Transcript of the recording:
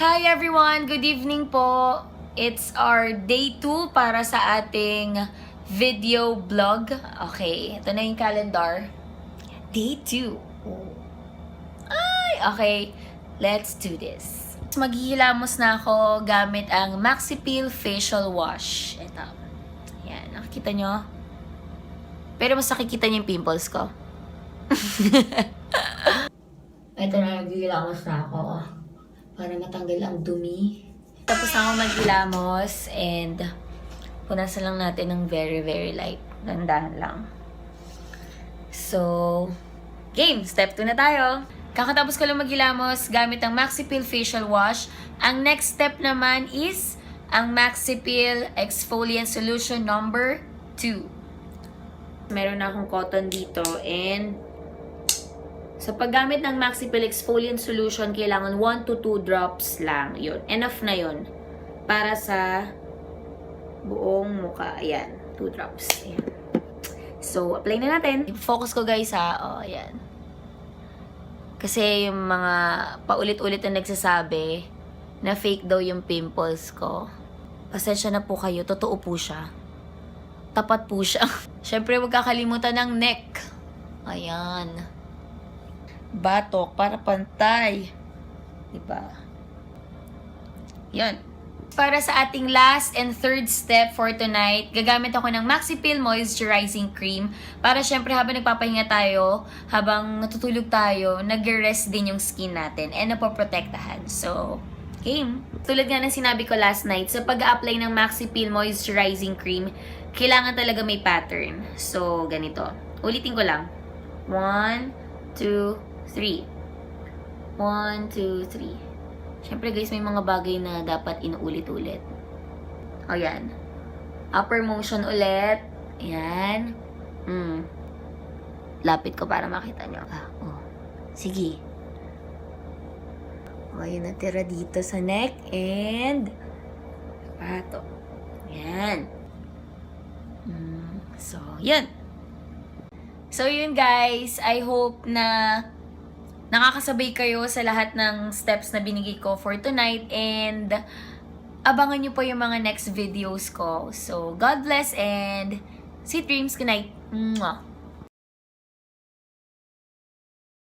Hi everyone! Good evening po. It's our day 2 para sa ating video blog. Okay, ito na yung calendar. Day 2. Ay, okay. Let's do this. Maghihilamos na ako gamit ang Maxi Peel Facial Wash. Ito. Yan, nakikita nyo? Pero mas nakikita nyo yung pimples ko. Ito na, naghihilamos na ako. Para matanggal ang dumi. Tapos na ako maghilamos and punasan lang natin ng very, very light. Dandahan lang. So, game! Step 2 na tayo. Kakatapos ko lang maghilamos gamit ang Maxi Peel Facial Wash. Ang next step naman is ang Maxi Peel Exfoliant Solution number 2. Meron na akong cotton dito and sa paggamit ng Maxi Peel Exfoliant Solution, kailangan 1 to 2 drops lang. Yun. Enough na yun. Para sa buong mukha. Ayan. 2 drops. Ayan. So, apply na natin. Focus ko guys ha. O, ayan. Kasi yung mga paulit-ulit na nagsasabi na fake daw yung pimples ko. Pasensya na po kayo. Totoo po siya. Tapat po siya. Siyempre, huwag kakalimutan ng neck. Ayan batok para pantay. Diba? Yan. Para sa ating last and third step for tonight, gagamit ako ng Maxi Peel Moisturizing Cream para syempre habang nagpapahinga tayo, habang natutulog tayo, nag-rest din yung skin natin and napoprotektahan. So, game. Tulad nga ng sinabi ko last night, sa pag-apply ng Maxi Peel Moisturizing Cream, kailangan talaga may pattern. So, ganito. Ulitin ko lang. One, two, three. One, two, three. Siyempre guys, may mga bagay na dapat inuulit-ulit. O yan. Upper motion ulit. Ayan. Mm. Lapit ko para makita nyo. Ah, oh. Sige. O, yun natira dito sa neck and pato. Yan. Mm. So, yan. So, yun guys. I hope na nakakasabay kayo sa lahat ng steps na binigay ko for tonight and abangan nyo po yung mga next videos ko. So, God bless and sweet dreams. Good night. Mwah.